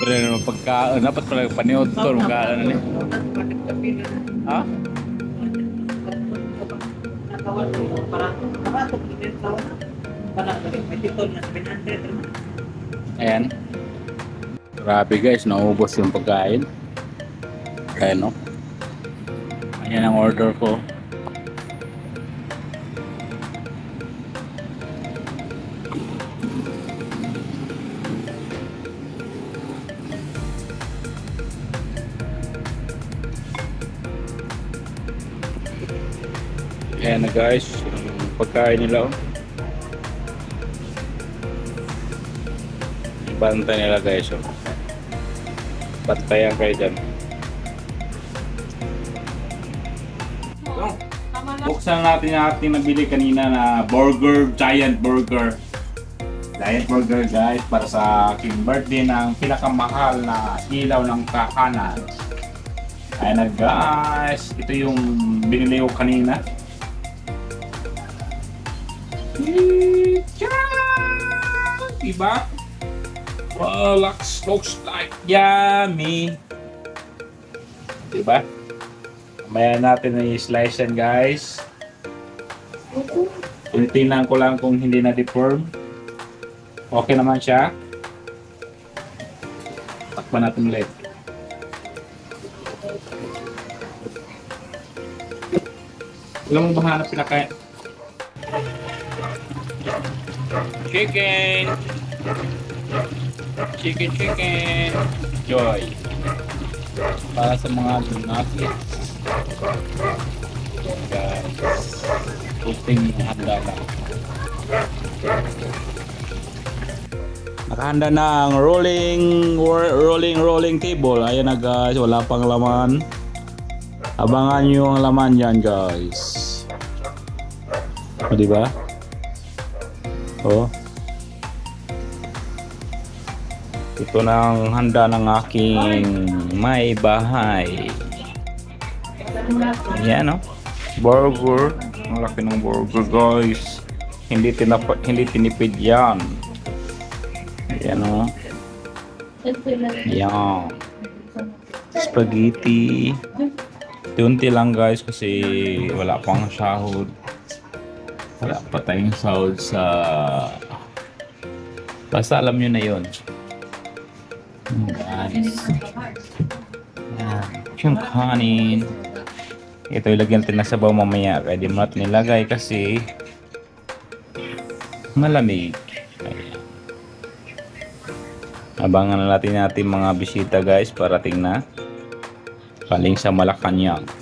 Pero naman pagka, dapat pala paniod to, ka, ano ni. Ha? Ayan. Grabe guys, naubos yung pagkain. Ayan no. Ayan ang order ko. Ayan na guys, yung pagkain nila oh. Bantay nila guys oh. Bantayan kayo dyan. So, buksan natin yung ating nabili kanina na burger, giant burger. Giant burger guys para sa aking birthday ng pinakamahal na ilaw ng kakanan. Ayan na guys, ito yung binili ko kanina. Tiyaan! Diba? Well, looks, looks like yummy. Diba? Mamaya natin na i-slice yan guys. Tinitingnan ko lang kung hindi na deform. Okay naman siya. Takpan natin ulit. Alam mo ba hanap pinakain? Chicken! Chicken, chicken! Joy! Para sa mga lunati. Guys, puting handa na. Nakahanda na ang rolling rolling rolling table. Ayan na guys, wala pang laman. Abangan nyo ang laman yan guys. O, diba? Oh. Ito na ang handa ng aking may bahay. Yan oh. Burger. Ang laki ng burger guys. Hindi tinapa, hindi tinipid yan. Yan oh. Yan. Spaghetti. Unti lang guys kasi wala pang sahod. Wala pa tayong sahod sa... Basta alam nyo na yun. Guys. Yan. Yung kanin. Ito ilagyan natin na sabaw mamaya. Di mo natin nilagay kasi malamig. Abangan na natin natin mga bisita guys parating na. Paling sa Malacanang.